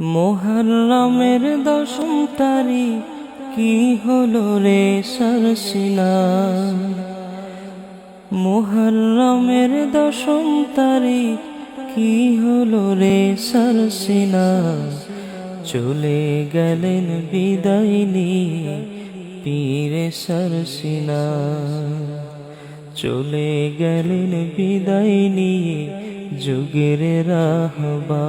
মোহরমের দশম তারিখ, কি হলো রে সরসিনা মোহরমের দশম তারিখ, কি হলো রে সরসিনা চলে গেলেন বিদায় নিয়ে পীরে সরসিনা চলে গেলেন বিদায় নিয়ে যুগের রাহবা।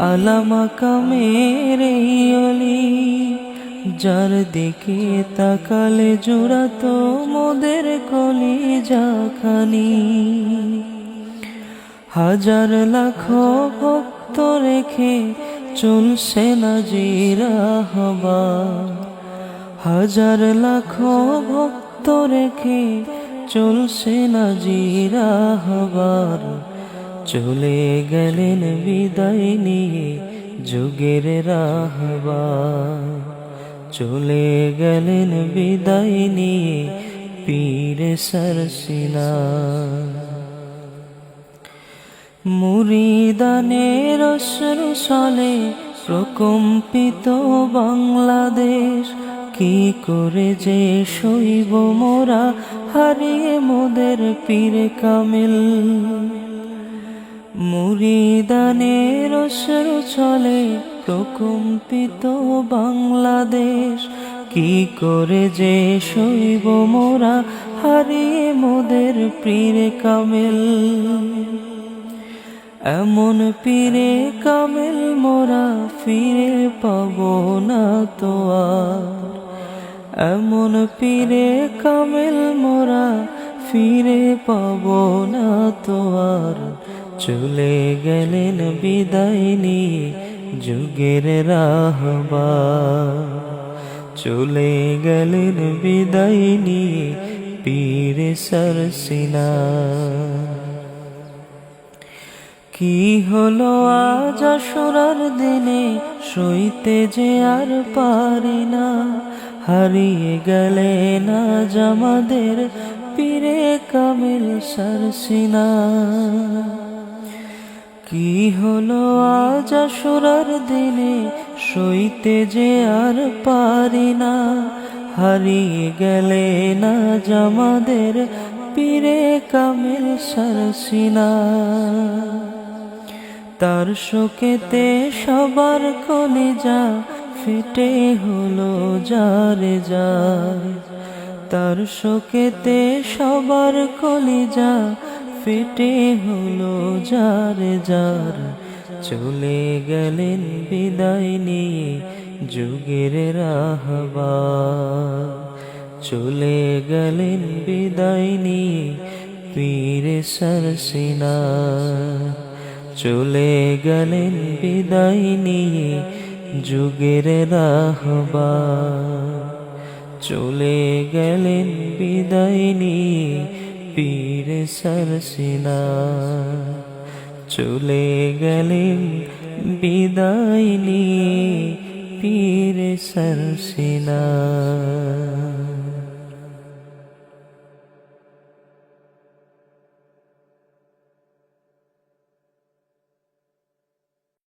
আলামা কামের এই অলি, যার দিকে তাকালে জোড়াতো মোদের কলি যাখানি হাজার লাখ ভক্ত রেখে চলছে না জিরা হবা হাজার লাখ ভক্ত রেখে চলছে না জিরা হবার চলে গেলেন বিদায় নিয়ে যুগের রাহবা। চলে গেলেন বিদায় নিয়ে পীরে সরসিনা। মুরিদানের সলে প্রকম্পিত বাংলাদেশ, কি করে যে শৈব মোরা, হারিয়ে মোদের পীর কামিল। মুরিদানের অশ্রু চলে প্রকম্পিত বাংলাদেশ। কি করে যে শৈব মোরা হারিয়ে মোদের পীর কামিল। এমন পীরে কামেল মোরা ফিরে পাব না তো আর। এমন পীরে কামেল মোরা ফিরে পাব না তো আর। চলে গেলেন বিদায় নিয়ে যুগের রাহবা। চলে গেলেন বিদায় নিয়ে পীরে সরসিনা কি হলো আজ আসরার দিনে, সইতে যে আর পারি না। হারিয়ে গেলে না জামাদের পীরে কামিল সারসিনা কি হলো আজ আসরার দিনে? সইতে যে আর পারি না। হারিয়ে গেলে না জামাদের পীরে কামিল সারসিনা। তার শোকেতে সবার কলে যা, ফেটে হলো যারে যায় তার শোকেতে সবার কলিজা ফেটে হলো যারে যার। চলে গেলেন বিদায় নিয়ে যুগের রাহবা চলে গেলেন বিদায় নিয়ে পীরে সরসিনা চলে গেলেন বিদায় নিয়ে যুগের রাহবা চলে গেলেন বিদায় নিয়ে পীর সরসিনা চলে গেলেন বিদায় নিয়ে পীর সরসিনা।